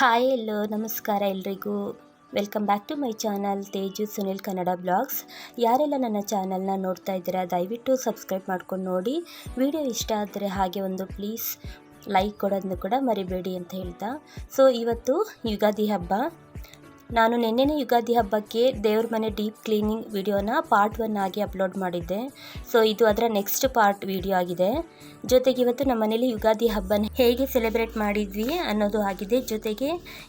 Hi ಎಲ್ಲೋ, ನಮಸ್ಕಾರ ಎಲ್ರಿಗೂ. Welcome back to my channel Teju Sunil Kannada blogs. ಯಾರೆಲ್ಲ ನನ್ನ ಚಾನಲ್ನ ನೋಡ್ತಾ ಇದ್ದೀರಾ, ದಯವಿಟ್ಟು ಸಬ್ಸ್ಕ್ರೈಬ್ ಮಾಡ್ಕೊಂಡು ನೋಡಿ. ವಿಡಿಯೋ ಇಷ್ಟ ಆದರೆ ಹಾಗೆ ಒಂದು ಪ್ಲೀಸ್ ಲೈಕ್ ಕೊಡೋದನ್ನು ಕೂಡ ಮರಿಬೇಡಿ ಅಂತ ಹೇಳ್ತಾ. ಸೊ, ಇವತ್ತು ಯುಗಾದಿ ಹಬ್ಬ. ನಾನು ನಿನ್ನೆನೇ ಯುಗಾದಿ ಹಬ್ಬಕ್ಕೆ ದೇವ್ರ ಮನೆ ಡೀಪ್ ಕ್ಲೀನಿಂಗ್ ವಿಡಿಯೋನ ಪಾರ್ಟ್ ಒನ್ ಆಗಿ ಅಪ್ಲೋಡ್ ಮಾಡಿದ್ದೆ. ಸೊ, ಇದು ಅದರ ನೆಕ್ಸ್ಟ್ ಪಾರ್ಟ್ ವಿಡಿಯೋ ಆಗಿದೆ. ಜೊತೆಗೆ ಇವತ್ತು ನಮ್ಮ ಮನೇಲಿ ಯುಗಾದಿ ಹಬ್ಬನ ಹೇಗೆ ಸೆಲೆಬ್ರೇಟ್ ಮಾಡಿದ್ವಿ ಅನ್ನೋದು ಆಗಿದೆ. ಜೊತೆಗೆ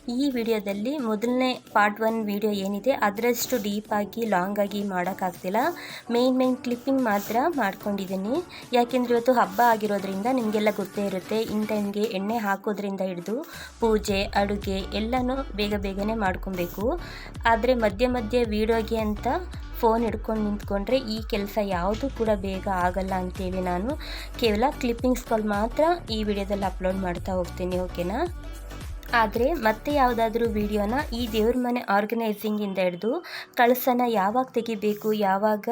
ಈ ವಿಡಿಯೋದಲ್ಲಿ ಮೊದಲನೇ ಪಾರ್ಟ್ ಒನ್ ವಿಡಿಯೋ ಏನಿದೆ, ಅದರಷ್ಟು ಡೀಪಾಗಿ ಲಾಂಗ್ ಆಗಿ ಮಾಡೋಕ್ಕಾಗ್ತಿಲ್ಲ. ಮೇನ್ ಮೇನ್ ಕ್ಲಿಪ್ಪಿಂಗ್ ಮಾತ್ರ ಮಾಡ್ಕೊಂಡಿದ್ದೀನಿ. ಯಾಕೆಂದರೆ ಇವತ್ತು ಹಬ್ಬ ಆಗಿರೋದ್ರಿಂದ ನಿಮಗೆಲ್ಲ ಗೊತ್ತೇ ಇರುತ್ತೆ, ಇನ್ ಟೈಮ್ಗೆ ಎಣ್ಣೆ ಹಾಕೋದ್ರಿಂದ ಹಿಡಿದು ಪೂಜೆ, ಅಡುಗೆ ಎಲ್ಲನೂ ಬೇಗ ಬೇಗನೆ ಮಾಡ್ಕೊಬೇಕು. ಆದರೆ ಮಧ್ಯೆ ಮಧ್ಯೆ ವೀಡಿಯೋಗೆ ಅಂತ ಫೋನ್ ಹಿಡ್ಕೊಂಡು ನಿಂತ್ಕೊಂಡ್ರೆ ಈ ಕೆಲಸ ಯಾವುದು ಕೂಡ ಬೇಗ ಆಗಲ್ಲ ಅಂತೇಳಿ ನಾನು ಕೇವಲ ಕ್ಲಿಪ್ಪಿಂಗ್ಸ್ಗಳು ಮಾತ್ರ ಈ ವಿಡಿಯೋದಲ್ಲಿ ಅಪ್ಲೋಡ್ ಮಾಡ್ತಾ ಹೋಗ್ತೀನಿ ಓಕೆನಾ ಆದರೆ ಮತ್ತೆ ಯಾವುದಾದ್ರೂ ವಿಡಿಯೋನ ಈ ದೇವ್ರ ಮನೆ ಆರ್ಗನೈಸಿಂಗಿಂದ ಹಿಡಿದು ಕಳಸನ ಯಾವಾಗ ತೆಗಿಬೇಕು, ಯಾವಾಗ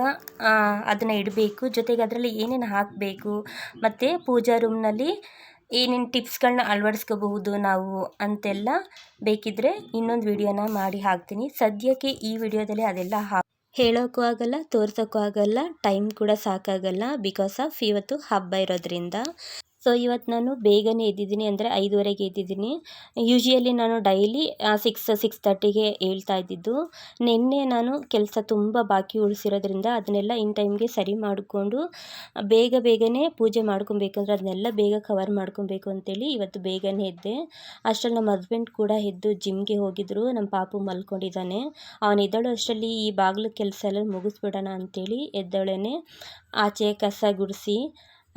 ಅದನ್ನು ಇಡಬೇಕು, ಜೊತೆಗೆ ಅದರಲ್ಲಿ ಏನೇನು ಹಾಕಬೇಕು, ಮತ್ತು ಪೂಜಾ ರೂಮ್ನಲ್ಲಿ ಏನೇನು ಟಿಪ್ಸ್ಗಳನ್ನ ಅಳವಡಿಸ್ಕೋಬಹುದು ನಾವು ಅಂತೆಲ್ಲ ಬೇಕಿದ್ದರೆ ಇನ್ನೊಂದು ವಿಡಿಯೋನ ಮಾಡಿ ಹಾಕ್ತೀನಿ. ಸದ್ಯಕ್ಕೆ ಈ ವಿಡಿಯೋದಲ್ಲಿ ಅದೆಲ್ಲ ಹಾ ಹೇಳೋಕ್ಕೂ ಆಗಲ್ಲ, ತೋರ್ಸೋಕ್ಕೂ ಆಗಲ್ಲ, ಟೈಮ್ ಕೂಡ ಸಾಕಾಗಲ್ಲ, ಬಿಕಾಸ್ ಆಫ್ ಇವತ್ತು ಹಬ್ಬ ಇರೋದ್ರಿಂದ. ಸೊ ಇವತ್ತು ನಾನು ಬೇಗನೆ ಎದ್ದಿದ್ದೀನಿ ಅಂದರೆ ಐದುವರೆಗೆ ಎದ್ದಿದ್ದೀನಿ. ಯೂಶ್ವಲಿ ನಾನು ಡೈಲಿ ಸಿಕ್ಸ್ ಸಿಕ್ಸ್ ತರ್ಟಿಗೆ ಹೇಳ್ತಾ ಇದ್ದಿದ್ದು. ನಿನ್ನೆ ನಾನು ಕೆಲಸ ತುಂಬ ಬಾಕಿ ಉಳಿಸಿರೋದ್ರಿಂದ ಅದನ್ನೆಲ್ಲ ಇನ್ ಟೈಮ್ಗೆ ಸರಿ ಮಾಡಿಕೊಂಡು, ಬೇಗ ಬೇಗನೆ ಪೂಜೆ ಮಾಡ್ಕೊಬೇಕಂದ್ರೆ ಅದನ್ನೆಲ್ಲ ಬೇಗ ಕವರ್ ಮಾಡ್ಕೊಬೇಕು ಅಂತೇಳಿ ಇವತ್ತು ಬೇಗನೆ ಎದ್ದೆ. ಅಷ್ಟರಲ್ಲಿ ನಮ್ಮ ಹಸ್ಬೆಂಡ್ ಕೂಡ ಎದ್ದು ಜಿಮ್ಗೆ ಹೋಗಿದ್ದರು ನಮ್ಮ ಪಾಪು ಮಲ್ಕೊಂಡಿದ್ದಾನೆ. ಅವನು ಎದ್ದಳು ಅಷ್ಟರಲ್ಲಿ ಈ ಬಾಗಿಲು ಕೆಲಸ ಎಲ್ಲ ಮುಗಿಸ್ಬಿಡೋಣ ಅಂತೇಳಿ ಎದ್ದಾಳೇನೆ ಆಚೆ ಕಸ ಗುಡಿಸಿ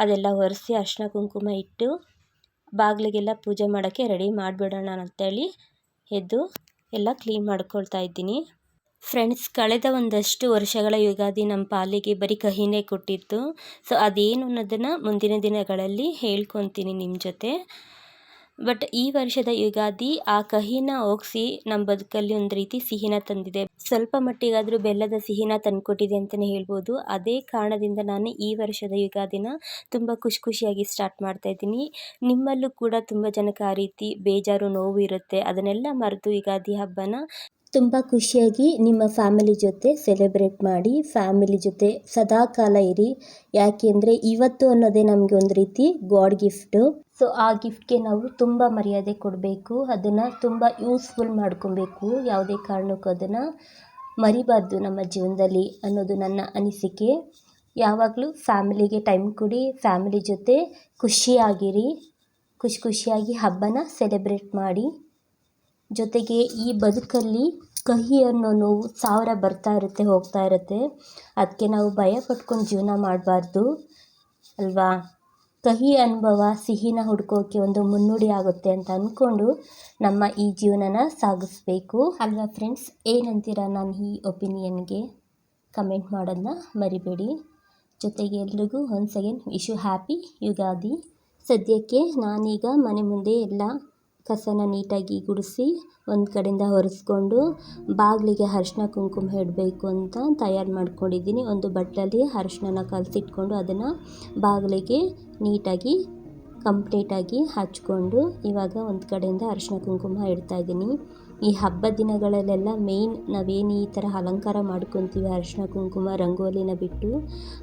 ಅದೆಲ್ಲ ಒರೆಸಿ ಅರಿಶಿನ ಕುಂಕುಮ ಇಟ್ಟು ಬಾಗಿಲಿಗೆಲ್ಲ ಪೂಜೆ ಮಾಡೋಕ್ಕೆ ರೆಡಿ ಮಾಡಿಬಿಡೋಣ ಅಂತೇಳಿ ಎದ್ದು ಎಲ್ಲ ಕ್ಲೀನ್ ಮಾಡ್ಕೊಳ್ತಾ ಇದ್ದೀನಿ. ಫ್ರೆಂಡ್ಸ್, ಕಳೆದ ಒಂದಷ್ಟು ವರ್ಷಗಳ ಯುಗಾದಿ ನಮ್ಮ ಪಾಲಿಗೆ ಬರೀ ಕಹಿನೇ ಕೊಟ್ಟಿತ್ತು. ಸೊ, ಅದೇನು ಅನ್ನೋದನ್ನು ಮುಂದಿನ ದಿನಗಳಲ್ಲಿ ಹೇಳ್ಕೊತೀನಿ ನಿಮ್ಮ ಜೊತೆ. ಬಟ್ ಈ ವರ್ಷದ ಯುಗಾದಿ ಆ ಕಹಿನ ಹೋಗ್ಸಿ ನಮ್ಮ ಬದುಕಲ್ಲಿ ಒಂದು ರೀತಿ ಸಿಹಿನ ತಂದಿದೆ. ಸ್ವಲ್ಪ ಮಟ್ಟಿಗಾದರೂ ಬೆಲ್ಲದ ಸಿಹಿನ ತಂದುಕೊಟ್ಟಿದೆ ಅಂತಲೇ ಹೇಳ್ಬೋದು. ಅದೇ ಕಾರಣದಿಂದ ನಾನು ಈ ವರ್ಷದ ಯುಗಾದಿನ ತುಂಬ ಖುಷಿ ಖುಷಿಯಾಗಿ ಸ್ಟಾರ್ಟ್ ಮಾಡ್ತಾ ಇದ್ದೀನಿ. ನಿಮ್ಮಲ್ಲೂ ಕೂಡ ತುಂಬ ಜನಕ್ಕೆ ಆ ರೀತಿ ಬೇಜಾರು, ನೋವು ಇರುತ್ತೆ. ಅದನ್ನೆಲ್ಲ ಮರೆತು ಯುಗಾದಿ ಹಬ್ಬನ ತುಂಬ ಖುಷಿಯಾಗಿ ನಿಮ್ಮ ಫ್ಯಾಮಿಲಿ ಜೊತೆ ಸೆಲೆಬ್ರೇಟ್ ಮಾಡಿ, ಫ್ಯಾಮಿಲಿ ಜೊತೆ ಸದಾ ಕಾಲ ಇರಿ ಯಾಕೆಂದರೆ ಇವತ್ತು ಅನ್ನೋದೇ ನಮಗೆ ಒಂದು ರೀತಿ ಗಾಡ್ ಗಿಫ್ಟು. ಸೊ, ಆ ಗಿಫ್ಟ್ಗೆ ನಾವು ತುಂಬ ಮರ್ಯಾದೆ ಕೊಡಬೇಕು. ಅದನ್ನು ತುಂಬ ಯೂಸ್ಫುಲ್ ಮಾಡ್ಕೊಬೇಕು. ಯಾವುದೇ ಕಾರಣಕ್ಕೂ ಅದನ್ನು ಮರಿಬಾರ್ದು ನಮ್ಮ ಜೀವನದಲ್ಲಿ ಅನ್ನೋದು ನನ್ನ ಅನಿಸಿಕೆ. ಯಾವಾಗಲೂ ಫ್ಯಾಮಿಲಿಗೆ ಟೈಮ್ ಕೊಡಿ, ಫ್ಯಾಮಿಲಿ ಜೊತೆ ಖುಷಿಯಾಗಿರಿ. ಖುಷಿ ಖುಷಿಯಾಗಿ ಹಬ್ಬನ ಸೆಲೆಬ್ರೇಟ್ ಮಾಡಿ. ಜೊತೆಗೆ ಈ ಬದುಕಲ್ಲಿ ಕಹಿ ಅನ್ನೋ ನೋವು ಸಾವಿರ ಬರ್ತಾ ಇರುತ್ತೆ, ಹೋಗ್ತಾ ಇರುತ್ತೆ. ಅದಕ್ಕೆ ನಾವು ಭಯ ಪಟ್ಕೊಂಡು ಜೀವನ ಮಾಡಬಾರ್ದು, ಅಲ್ವಾ? ಕಹಿ ಅನುಭವ ಸಿಹಿನ ಹುಡ್ಕೋಕ್ಕೆ ಒಂದು ಮುನ್ನುಡಿ ಆಗುತ್ತೆ ಅಂತ ಅಂದ್ಕೊಂಡು ನಮ್ಮ ಈ ಜೀವನನ ಸಾಗಿಸ್ಬೇಕು. ಅಲ್ವಾ ಫ್ರೆಂಡ್ಸ್ ಏನಂತೀರ ನಾನು ಈ ಒಪಿನಿಯನ್ಗೆ ಕಮೆಂಟ್ ಮಾಡೋದನ್ನ ಮರಿಬೇಡಿ. ಜೊತೆಗೆ ಎಲ್ರಿಗೂ once again wish you happy Ugadi. ಸದ್ಯಕ್ಕೆ ನಾನೀಗ ಮನೆ ಮುಂದೆ ಎಲ್ಲ ಕಸನ ನೀಟಾಗಿ ಗುಡಿಸಿ ಒಂದು ಕಡೆಯಿಂದ ಒರೆಸ್ಕೊಂಡು ಬಾಗಿಲಿಗೆ ಅರ್ಶಿನ ಕುಂಕುಮ ಇಡಬೇಕು ಅಂತ ತಯಾರು ಮಾಡ್ಕೊಂಡಿದ್ದೀನಿ. ಒಂದು ಬಟ್ಟಲಲ್ಲಿ ಅರಿಶಿನ ಕಲಸಿಟ್ಕೊಂಡು ಅದನ್ನು ಬಾಗಿಲಿಗೆ ನೀಟಾಗಿ ಕಂಪ್ಲೀಟಾಗಿ ಹಚ್ಕೊಂಡು ಇವಾಗ ಒಂದು ಕಡೆಯಿಂದ ಅರಿಶಿನ ಕುಂಕುಮ ಇಡ್ತಾಯಿದ್ದೀನಿ ಈ ಹಬ್ಬದ ದಿನಗಳಲ್ಲೆಲ್ಲ ಮೇಯ್ನ್ ನಾವೇನು ಈ ಥರ ಅಲಂಕಾರ ಮಾಡ್ಕೊತೀವಿ ಅರಿಶಿನ ಕುಂಕುಮ, ರಂಗೋಲಿನ ಬಿಟ್ಟು,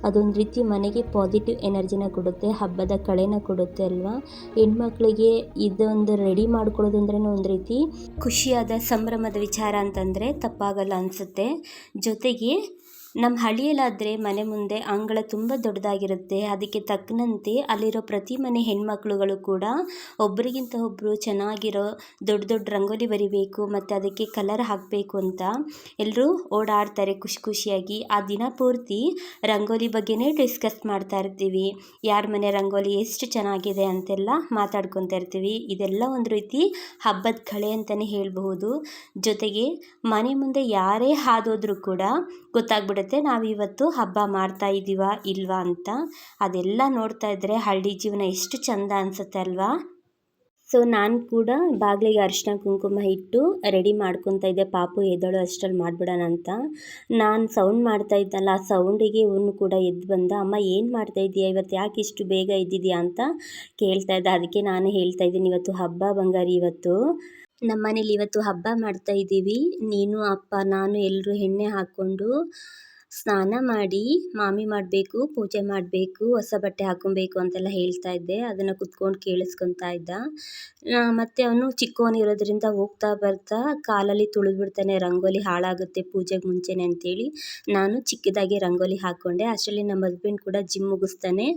ಅದೊಂದು ರೀತಿ ಮನೆಗೆ ಪಾಸಿಟಿವ್ ಎನರ್ಜಿನ ಕೊಡುತ್ತೆ, ಹಬ್ಬದ ಕಳೆನ ಕೊಡುತ್ತೆ ಅಲ್ವಾ? ಹೆಣ್ಮಕ್ಳಿಗೆ ಇದೊಂದು ರೆಡಿ ಮಾಡ್ಕೊಳ್ಳೋದಂದ್ರೆ ಒಂದು ರೀತಿ ಖುಷಿಯಾದ ಸಂಭ್ರಮದ ವಿಚಾರ ಅಂತಂದರೆ ತಪ್ಪಾಗಲ್ಲ ಅನಿಸುತ್ತೆ. ಜೊತೆಗೆ ನಮ್ಮ ಹಳ್ಳಿಯಲ್ಲಾದರೆ ಮನೆ ಮುಂದೆ ಅಂಗಳ ತುಂಬ ದೊಡ್ಡದಾಗಿರುತ್ತೆ. ಅದಕ್ಕೆ ತಕ್ಕನಂತೆ ಅಲ್ಲಿರೋ ಪ್ರತಿ ಮನೆ ಹೆಣ್ಮಕ್ಳುಗಳು ಕೂಡ ಒಬ್ಬರಿಗಿಂತ ಒಬ್ಬರು ಚೆನ್ನಾಗಿರೋ ದೊಡ್ಡ ದೊಡ್ಡ ರಂಗೋಲಿ ಬರಿಬೇಕು ಮತ್ತು ಅದಕ್ಕೆ ಕಲರ್ ಹಾಕಬೇಕು ಅಂತ ಎಲ್ಲರೂ ಓಡಾಡ್ತಾರೆ ಖುಷಿ ಖುಷಿಯಾಗಿ. ಆ ದಿನ ಪೂರ್ತಿ ರಂಗೋಲಿ ಬಗ್ಗೆನೇ ಡಿಸ್ಕಸ್ ಮಾಡ್ತಾ ಇರ್ತೀವಿ. ಯಾರ ಮನೆ ರಂಗೋಲಿ ಎಷ್ಟು ಚೆನ್ನಾಗಿದೆ ಅಂತೆಲ್ಲ ಮಾತಾಡ್ಕೊತಾ ಇರ್ತೀವಿ. ಇದೆಲ್ಲ ಒಂದು ರೀತಿ ಹಬ್ಬದ ಕಳೆ ಅಂತಲೇ ಹೇಳಬಹುದು. ಜೊತೆಗೆ ಮನೆ ಮುಂದೆ ಯಾರೇ ಹಾದೋದ್ರೂ ಕೂಡ ಗೊತ್ತಾಗ್ಬಿಡುತ್ತೆ. ನಾವಿವತ್ತು ಹಬ್ಬ ಮಾಡ್ತಾ ಇದ್ದೀವ ಇಲ್ವಾ ಅಂತ ಅದೆಲ್ಲ ನೋಡ್ತಾ ಇದ್ದರೆ ಹಳ್ಳಿ ಜೀವನ ಎಷ್ಟು ಚಂದ ಅನಿಸುತ್ತೆ ಅಲ್ವಾ? ಸೊ ನಾನು ಕೂಡ ಬಾಗಿಲಿಗೆ ಅರಿಶಿನ ಕುಂಕುಮ ಇಟ್ಟು ರೆಡಿ ಮಾಡ್ಕೊತಾ ಇದ್ದೆ. ಪಾಪು ಎದ್ದಳು ಅಷ್ಟರಲ್ಲಿ ಮಾಡಿಬಿಡೋಣ ಅಂತ. ನಾನು ಸೌಂಡ್ ಮಾಡ್ತಾ ಇದ್ದಲ್ಲ ಆ ಸೌಂಡಿಗೆ ಇವನು ಕೂಡ ಎದ್ದು ಬಂದ, ಅಮ್ಮ, ಏನು ಮಾಡ್ತಾ ಇದ್ದೀಯಾ ಇವತ್ತು ಯಾಕೆ ಇಷ್ಟು ಬೇಗ ಇದ್ದಿದ್ಯಾ ಅಂತ ಕೇಳ್ತಾ ಇದ್ದ. ಅದಕ್ಕೆ ನಾನು ಹೇಳ್ತಾ ಇದ್ದೀನಿ, ಇವತ್ತು ಹಬ್ಬ ಬಂಗಾರಿ, ಇವತ್ತು ನಮ್ಮ ಮನೇಲಿ ಇವತ್ತು ಹಬ್ಬ ಮಾಡ್ತಾ ಇದ್ದೀವಿ ನೀನು, ಅಪ್ಪ, ನಾನು ಎಲ್ಲರೂ ಎಣ್ಣೆ ಹಾಕ್ಕೊಂಡು ಸ್ನಾನ ಮಾಡಿ ಮಾಮಿ ಮಾಡಬೇಕು, ಪೂಜೆ ಮಾಡಬೇಕು, ಹೊಸ ಬಟ್ಟೆ ಹಾಕೊಬೇಕು ಅಂತೆಲ್ಲ ಹೇಳ್ತಾ ಇದ್ದೆ. ಅದನ್ನು ಕುತ್ಕೊಂಡು ಕೇಳಿಸ್ಕೊತಾ ಇದ್ದ. ಮತ್ತು ಅವನು ಚಿಕ್ಕವನಿರೋದ್ರಿಂದ ಹೋಗ್ತಾ ಬರ್ತಾ ಕಾಲಲ್ಲಿ ತುಳಿದು ಬಿಡ್ತಾನೆ ರಂಗೋಲಿ ಹಾಳಾಗುತ್ತೆ ಪೂಜೆಗೆ ಮುಂಚೆನೆ ಅಂತೇಳಿ. ನಾನು ಚಿಕ್ಕದಾಗಿ ರಂಗೋಲಿ ಹಾಕ್ಕೊಂಡೆ. ಅಷ್ಟರಲ್ಲಿ ನಮ್ಮ ಹಸ್ಬೆಂಡ್ ಕೂಡ ಜಿಮ್ ಮುಗಿಸ್ತಾನೆ.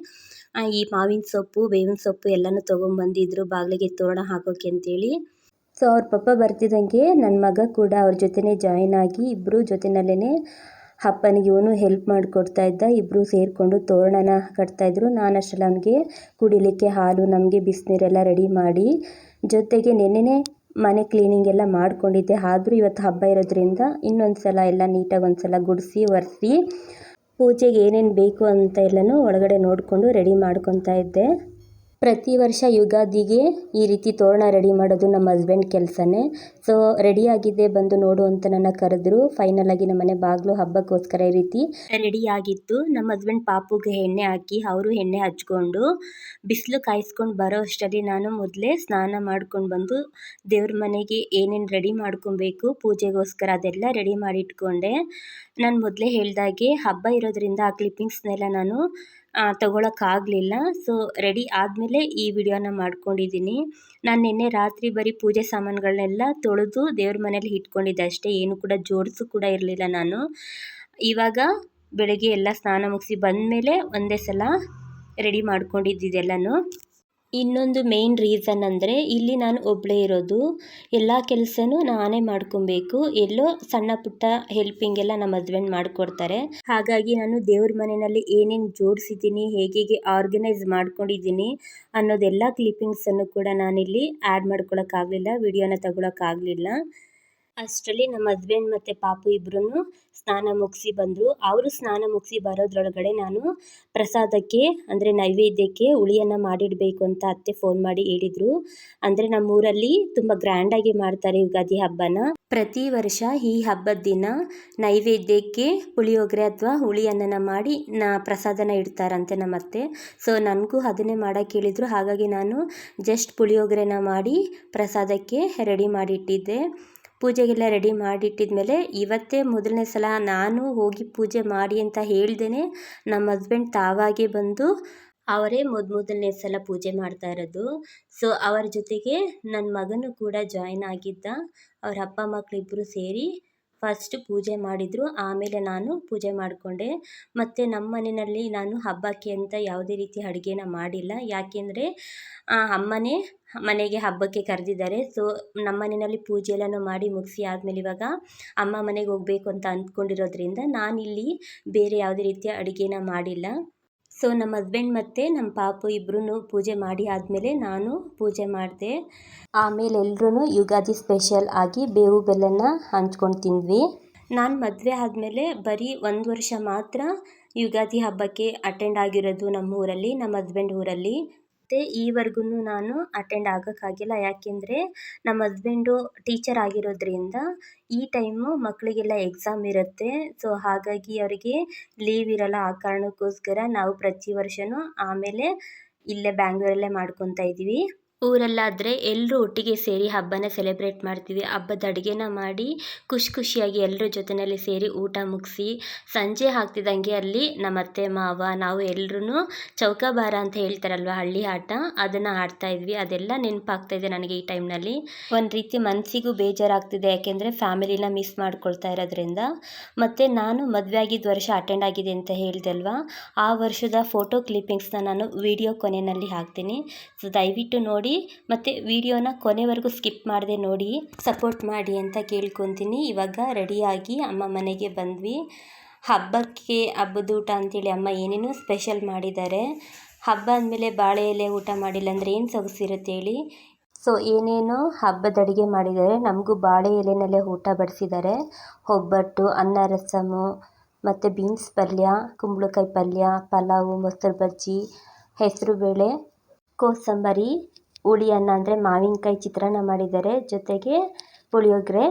ಈ ಮಾವಿನ ಸೊಪ್ಪು, ಬೇವಿನ ಸೊಪ್ಪು ಎಲ್ಲನೂ ತೊಗೊಂಬಂದಿದ್ರು ಬಾಗಿಲಿಗೆ ತೋರಣ ಹಾಕೋಕೆ ಅಂತೇಳಿ. ಸೊ ಅವ್ರ ಪಪ್ಪ ಬರ್ತಿದ್ದಂಗೆ ನನ್ನ ಮಗ ಕೂಡ ಅವ್ರ ಜೊತೆನೇ ಜಾಯಿನ್ ಆಗಿ ಇಬ್ಬರು ಜೊತೆನಲ್ಲೇ ಅಪ್ಪನಿಗೆ ಇವನು ಹೆಲ್ಪ್ ಮಾಡಿಕೊಡ್ತಾ ಇದ್ದ. ಇಬ್ಬರು ಸೇರಿಕೊಂಡು ತೋರಣನ ಕಟ್ತಾಯಿದ್ರು ನಾನು ಅಷ್ಟರಲ್ಲಿ ಅವನಿಗೆ ಕುಡಿಲಿಕ್ಕೆ ಹಾಲು, ನಮಗೆ ಬಿಸಿನೀರೆಲ್ಲ ರೆಡಿ ಮಾಡಿ ಜೊತೆಗೆ ನೆನ್ನೆನೇ ಮನೆ ಕ್ಲೀನಿಂಗ್ ಎಲ್ಲ ಮಾಡ್ಕೊಂಡಿದ್ದೆ. ಆದರೂ ಇವತ್ತು ಹಬ್ಬ ಇರೋದ್ರಿಂದ ಇನ್ನೊಂದು ಸಲ ಎಲ್ಲ ನೀಟಾಗಿ ಒಂದು ಸಲ ಗುಡಿಸಿ, ಒರೆಸಿ, ಪೂಜೆಗೆ ಏನೇನು ಬೇಕು ಅಂತ ಎಲ್ಲನೂ ಒಳಗಡೆ ನೋಡಿಕೊಂಡು ರೆಡಿ ಮಾಡ್ಕೊತಾ ಇದ್ದೆ. ಪ್ರತಿ ವರ್ಷ ಯುಗಾದಿಗೆ ಈ ರೀತಿ ತೋರಣ ರೆಡಿ ಮಾಡೋದು ನಮ್ಮ ಹಸ್ಬೆಂಡ್ ಕೆಲಸನೇ. ಸೊ ರೆಡಿ ಆಗಿದ್ದೆ ಬಂದು ನೋಡು ಅಂತ ನನ್ನ ಕರೆದ್ರು. ಫೈನಲ್ ಆಗಿ ನಮ್ಮನೆ ಬಾಗಿಲು ಹಬ್ಬಕ್ಕೋಸ್ಕರ ಈ ರೀತಿ ರೆಡಿ ಆಗಿತ್ತು. ನಮ್ಮ ಹಸ್ಬೆಂಡ್ ಪಾಪುಗೆ ಎಣ್ಣೆ ಹಾಕಿ, ಅವರು ಎಣ್ಣೆ ಹಚ್ಕೊಂಡು ಬಿಸಿಲು ಕಾಯಿಸ್ಕೊಂಡು ಬರೋ ಅಷ್ಟರಲ್ಲಿ ನಾನು ಮೊದಲೇ ಸ್ನಾನ ಮಾಡ್ಕೊಂಡು ಬಂದು ದೇವ್ರ ಮನೆಗೆ ಏನೇನು ರೆಡಿ ಮಾಡ್ಕೊಬೇಕು, ಪೂಜೆಗೋಸ್ಕರ ಅದೆಲ್ಲ ರೆಡಿ ಮಾಡಿ ಇಟ್ಕೊಂಡೆ ನಾನು ಮೊದಲೇ ಹೇಳ್ದಾಗೆ ಹಬ್ಬ ಇರೋದ್ರಿಂದ ಆ ಕ್ಲಿಪ್ಪಿಂಗ್ಸ್ನೆಲ್ಲ ನಾನು ತೊಗೊಳಕ್ಕಾಗಲಿಲ್ಲ. ಸೊ ರೆಡಿ ಆದಮೇಲೆ ಈ ವಿಡಿಯೋನ ಮಾಡ್ಕೊಂಡಿದ್ದೀನಿ. ನಾನು ನಿನ್ನೆ ರಾತ್ರಿ ಬರೀ ಪೂಜೆ ಸಾಮಾನುಗಳನ್ನೆಲ್ಲ ತೊಳೆದು ದೇವ್ರ ಮನೇಲಿ ಇಟ್ಕೊಂಡಿದ್ದೆ ಅಷ್ಟೇ. ಏನು ಕೂಡ ಜೋಡಿಸು ಕೂಡ ಇರಲಿಲ್ಲ ನಾನು. ಇವಾಗ ಬೆಳಗ್ಗೆ ಎಲ್ಲ ಸ್ನಾನ ಮುಗಿಸಿ ಬಂದಮೇಲೆ ಒಂದೇ ಸಲ ರೆಡಿ ಮಾಡ್ಕೊಂಡಿದ್ದಿದ್ದೆಲ್ಲನೂ ಇನ್ನೊಂದು ಮೇಯ್ನ್ ರೀಸನ್ ಅಂದರೆ ಇಲ್ಲಿ ನಾನು ಒಬ್ಬಳೇ ಇರೋದು. ಎಲ್ಲ ಕೆಲಸನೂ ನಾನೇ ಮಾಡ್ಕೊಬೇಕು. ಎಲ್ಲೋ ಸಣ್ಣ ಪುಟ್ಟ ಹೆಲ್ಪಿಂಗ್ ಎಲ್ಲ ನಮ್ಮ ಹಸ್ಬೆಂಡ್ ಮಾಡಿಕೊಡ್ತಾರೆ. ಹಾಗಾಗಿ ನಾನು ದೇವ್ರ ಮನೆಯಲ್ಲಿ ಏನೇನು ಜೋಡಿಸಿದ್ದೀನಿ ಹೇಗೆ ಹೇಗೆ ಆರ್ಗನೈಸ್ ಮಾಡ್ಕೊಂಡಿದ್ದೀನಿ ಅನ್ನೋದೆಲ್ಲ ಕ್ಲಿಪ್ಪಿಂಗ್ಸನ್ನು ಕೂಡ ನಾನಿಲ್ಲಿ ಆ್ಯಡ್ ಮಾಡ್ಕೊಳಕ್ಕಾಗಲಿಲ್ಲ ವಿಡಿಯೋನ ತಗೊಳಕ್ಕಾಗಲಿಲ್ಲ. ಅಷ್ಟರಲ್ಲಿ ನಮ್ಮ ಹಸ್ಬೆಂಡ್ ಮತ್ತು ಪಾಪು ಇಬ್ಬರೂ ಸ್ನಾನ ಮುಗಿಸಿ ಬಂದರು. ಅವರು ಸ್ನಾನ ಮುಗಿಸಿ ಬರೋದ್ರೊಳಗಡೆ ನಾನು ಪ್ರಸಾದಕ್ಕೆ, ಅಂದರೆ ನೈವೇದ್ಯಕ್ಕೆ ಹುಳಿಯನ್ನು ಮಾಡಿಡಬೇಕು ಅಂತ ಅತ್ತೆ ಫೋನ್ ಮಾಡಿ ಹೇಳಿದರು. ಅಂದರೆ ನಮ್ಮೂರಲ್ಲಿ ತುಂಬ ಗ್ರ್ಯಾಂಡಾಗಿ ಮಾಡ್ತಾರೆ ಯುಗಾದಿ ಹಬ್ಬನ. ಪ್ರತಿ ವರ್ಷ ಈ ಹಬ್ಬದ ದಿನ ನೈವೇದ್ಯಕ್ಕೆ ಪುಳಿಯೋಗರೆ ಅಥವಾ ಹುಳಿ ಮಾಡಿ ನಾ ಪ್ರಸಾದನ ಇಡ್ತಾರಂತೆ ನಮ್ಮ ಅತ್ತೆ. ಸೊ ನನಗೂ ಅದನ್ನೇ ಮಾಡೋಕ್ಕೆ ಹೇಳಿದರು. ಹಾಗಾಗಿ ನಾನು ಜಸ್ಟ್ ಪುಳಿಯೋಗರೆನ ಮಾಡಿ ಪ್ರಸಾದಕ್ಕೆ ರೆಡಿ ಮಾಡಿಟ್ಟಿದ್ದೆ. ಪೂಜೆಗೆಲ್ಲ ರೆಡಿ ಮಾಡಿಟ್ಟಿದ್ಮೇಲೆ ಇವತ್ತೇ ಮೊದಲನೇ ಸಲ ನಾನು ಹೋಗಿ ಪೂಜೆ ಮಾಡಿ ಅಂತ ಹೇಳ್ದೇ ನಮ್ಮ ಹಸ್ಬೆಂಡ್ ತಾವಾಗೇ ಬಂದು ಅವರೇ ಮೊದ ಮೊದಲನೇ ಸಲ ಪೂಜೆ ಮಾಡ್ತಾ ಇರೋದು. ಸೊ ಅವರ ಜೊತೆಗೆ ನನ್ನ ಮಗನೂ ಕೂಡ ಜಾಯ್ನ್ ಆಗಿದ್ದ. ಅವ್ರ ಅಪ್ಪ ಮಕ್ಕಳಿಬ್ಬರು ಸೇರಿ ಫಸ್ಟ್ ಪೂಜೆ ಮಾಡಿದರು. ಆಮೇಲೆ ನಾನು ಪೂಜೆ ಮಾಡಿಕೊಂಡೆ. ಮತ್ತು ನಮ್ಮ ಮನೆಯಲ್ಲಿ ನಾನು ಹಬ್ಬಕ್ಕೆ ಅಂತ ಯಾವುದೇ ರೀತಿ ಅಡುಗೆನ ಮಾಡಿಲ್ಲ. ಯಾಕೆಂದರೆ ಅಮ್ಮನೇ ಮನೆಗೆ ಹಬ್ಬಕ್ಕೆ ಕರೆದಿದ್ದಾರೆ. ಸೊ ನಮ್ಮ ಮನೆಯಲ್ಲಿ ಪೂಜೆ ಎಲ್ಲನೂ ಮಾಡಿ ಮುಗಿಸಿ ಆದಮೇಲೆ ಇವಾಗ ಅಮ್ಮ ಮನೆಗೆ ಹೋಗಬೇಕು ಅಂತ ಅಂದ್ಕೊಂಡಿರೋದ್ರಿಂದ ನಾನಿಲ್ಲಿ ಬೇರೆ ಯಾವುದೇ ರೀತಿಯ ಅಡುಗೆನ ಮಾಡಿಲ್ಲ. ಸೊ ನಮ್ಮ ಹಸ್ಬೆಂಡ್ ಮತ್ತು ನಮ್ಮ ಪಾಪು ಇಬ್ಬರೂ ಪೂಜೆ ಮಾಡಿ ಆದಮೇಲೆ ನಾನು ಪೂಜೆ ಮಾಡಿದೆ. ಆಮೇಲೆ ಎಲ್ಲರೂ ಯುಗಾದಿ ಸ್ಪೆಷಲ್ ಆಗಿ ಬೇವು ಬೆಲ್ಲನ ಹಂಚ್ಕೊಂಡು ತಿಂದ್ವಿ. ನಾನು ಮದುವೆ ಆದಮೇಲೆ ಬರೀ ಒಂದು ವರ್ಷ ಮಾತ್ರ ಯುಗಾದಿ ಹಬ್ಬಕ್ಕೆ ಅಟೆಂಡ್ ಆಗಿರೋದು ನಮ್ಮ ಊರಲ್ಲಿ, ನಮ್ಮ ಹಸ್ಬೆಂಡ್ ಊರಲ್ಲಿ. ಮತ್ತು ಈವರೆಗೂ ನಾನು ಅಟೆಂಡ್ ಆಗೋಕ್ಕಾಗಿಲ್ಲ. ಯಾಕೆಂದರೆ ನಮ್ಮ ಹಸ್ಬೆಂಡು ಟೀಚರ್ ಆಗಿರೋದ್ರಿಂದ ಈ ಟೈಮು ಮಕ್ಕಳಿಗೆಲ್ಲ ಎಕ್ಸಾಮ್ ಇರುತ್ತೆ. ಸೊ ಹಾಗಾಗಿ ಅವರಿಗೆ ಲೀವ್ ಇರಲ್ಲ. ಆ ಕಾರಣಕ್ಕೋಸ್ಕರ ನಾವು ಪ್ರತಿ ವರ್ಷವೂ ಆಮೇಲೆ ಇಲ್ಲೇ ಬ್ಯಾಂಗ್ಳೂರಲ್ಲೇ ಮಾಡ್ಕೊತಾ ಇದ್ದೀವಿ ಊರಲ್ಲಾದರೆ ಎಲ್ಲರೂ ಒಟ್ಟಿಗೆ ಸೇರಿ ಹಬ್ಬನ ಸೆಲೆಬ್ರೇಟ್ ಮಾಡ್ತೀವಿ. ಹಬ್ಬದ ಅಡುಗೆನ ಮಾಡಿ ಖುಷಿ ಖುಷಿಯಾಗಿ ಎಲ್ಲರ ಜೊತೆಯಲ್ಲಿ ಸೇರಿ ಊಟ ಮುಗಿಸಿ ಸಂಜೆ ಆಗ್ತಿದ್ದಂಗೆ ಅಲ್ಲಿ ನಮ್ಮ ಅತ್ತೆ, ಮಾವ, ನಾವು ಎಲ್ಲರೂ ಚೌಕಾಬಾರ ಅಂತ ಹೇಳ್ತಾರಲ್ವ ಹಳ್ಳಿ ಆಟ? ಅದನ್ನು ಆಡ್ತಾ ಇದ್ವಿ. ಅದೆಲ್ಲ ನೆನಪಾಗ್ತಾಯಿದೆ ನನಗೆ ಈ ಟೈಮ್ನಲ್ಲಿ. ಒಂದು ರೀತಿ ಮನಸ್ಸಿಗೂ ಬೇಜಾರಾಗ್ತಿದೆ. ಯಾಕೆಂದರೆ ಫ್ಯಾಮಿಲಿನ ಮಿಸ್ ಮಾಡ್ಕೊಳ್ತಾ ಇರೋದ್ರಿಂದ. ಮತ್ತು ನಾನು ಮದುವೆ ಆಗಿದ್ದ ವರ್ಷ ಅಟೆಂಡ್ ಆಗಿದೆ ಅಂತ ಹೇಳಿದೆ ಅಲ್ವಾ? ಆ ವರ್ಷದ ಫೋಟೋ ಕ್ಲಿಪ್ಪಿಂಗ್ಸ್ನ ನಾನು ವಿಡಿಯೋ ಕೊನೆಯಲ್ಲಿ ಹಾಕ್ತೀನಿ. ಸೊ ದಯವಿಟ್ಟು ನೋಡಿ ಮತ್ತು ವಿಡಿಯೋನ ಕೊನೆವರೆಗೂ ಸ್ಕಿಪ್ ಮಾಡದೆ ನೋಡಿ ಸಪೋರ್ಟ್ ಮಾಡಿ ಅಂತ ಕೇಳ್ಕೊತೀನಿ. ಇವಾಗ ರೆಡಿಯಾಗಿ ಅಮ್ಮ ಮನೆಗೆ ಬಂದ್ವಿ. ಹಬ್ಬಕ್ಕೆ ಹಬ್ಬದ ಊಟ ಅಂತೇಳಿ ಅಮ್ಮ ಏನೇನೋ ಸ್ಪೆಷಲ್ ಮಾಡಿದ್ದಾರೆ. ಹಬ್ಬ ಅಂದಮೇಲೆ ಬಾಳೆ ಎಲೆ ಊಟ ಮಾಡಿಲ್ಲ ಅಂದರೆ ಏನು ಸೊಗಸಿರುತ್ತೆ ಹೇಳಿ. ಸೊ ಏನೇನೋ ಹಬ್ಬದ ಅಡುಗೆ ಮಾಡಿದ್ದಾರೆ. ನಮಗೂ ಬಾಳೆ ಎಲೆನಲ್ಲೇ ಊಟ ಬಡಿಸಿದ್ದಾರೆ. ಒಬ್ಬಟ್ಟು, ಅನ್ನ ರಸಮು, ಮತ್ತು ಬೀನ್ಸ್ ಪಲ್ಯ, ಕುಂಬಳಕಾಯಿ ಪಲ್ಯ, ಪಲಾವು, ಮೊಸರು ಬಜ್ಜಿ, ಹೆಸರುಬೇಳೆ, ಕೋಸಂಬರಿ ಹುಳಿ ಅನ್ನ ಅಂದರೆ ಮಾವಿನಕಾಯಿ ಚಿತ್ರಾನ್ನ ಮಾಡಿದ್ದಾರೆ. ಜೊತೆಗೆ ಪುಳಿಯೋಗರೆ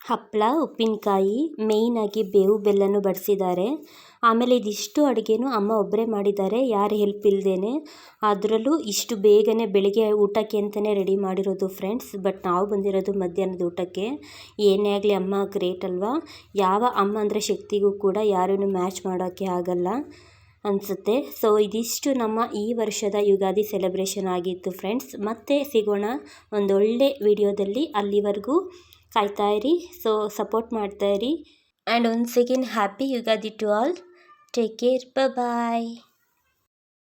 ಹಪ್ಪಳ ಉಪ್ಪಿನಕಾಯಿ ಮೇಯ್ನಾಗಿ ಬೇವು ಬೆಲ್ಲನೂ ಬಡಿಸಿದ್ದಾರೆ. ಆಮೇಲೆ ಇದಿಷ್ಟು ಅಡುಗೆನೂ ಅಮ್ಮ ಒಬ್ಬರೇ ಮಾಡಿದ್ದಾರೆ. ಯಾರು ಹೆಲ್ಪ್ ಇಲ್ಲದೇನೆ ಅದರಲ್ಲೂ ಇಷ್ಟು ಬೇಗನೆ ಬೆಳಿಗ್ಗೆ ಊಟಕ್ಕೆ ಅಂತಲೇ ರೆಡಿ ಮಾಡಿರೋದು ಫ್ರೆಂಡ್ಸ್ ಬಟ್ ನಾವು ಬಂದಿರೋದು ಮಧ್ಯಾಹ್ನದ ಊಟಕ್ಕೆ. ಏನೇ ಆಗಲಿ ಅಮ್ಮ ಗ್ರೇಟ್ ಅಲ್ವಾ. ಯಾವ ಅಮ್ಮ ಅಂದರೆ ಶಕ್ತಿಗೂ ಕೂಡ ಯಾರೂ ಮ್ಯಾಚ್ ಮಾಡೋಕ್ಕೆ ಆಗಲ್ಲ. ಅನಿಸುತ್ತೆ. ಸೊ ಇದಿಷ್ಟು ನಮ್ಮ ಈ ವರ್ಷದ ಯುಗಾದಿ ಸೆಲೆಬ್ರೇಷನ್ ಆಗಿತ್ತು ಫ್ರೆಂಡ್ಸ್ ಮತ್ತೆ ಸಿಗೋಣ ಒಂದೊಳ್ಳೆ ವಿಡಿಯೋದಲ್ಲಿ. ಅಲ್ಲಿವರೆಗೂ ಕಾಯ್ತಾ ಇರಿ. ಸೊ ಸಪೋರ್ಟ್ ಮಾಡ್ತಾ ಇರಿ. And once again happy Ugadi to all take care bye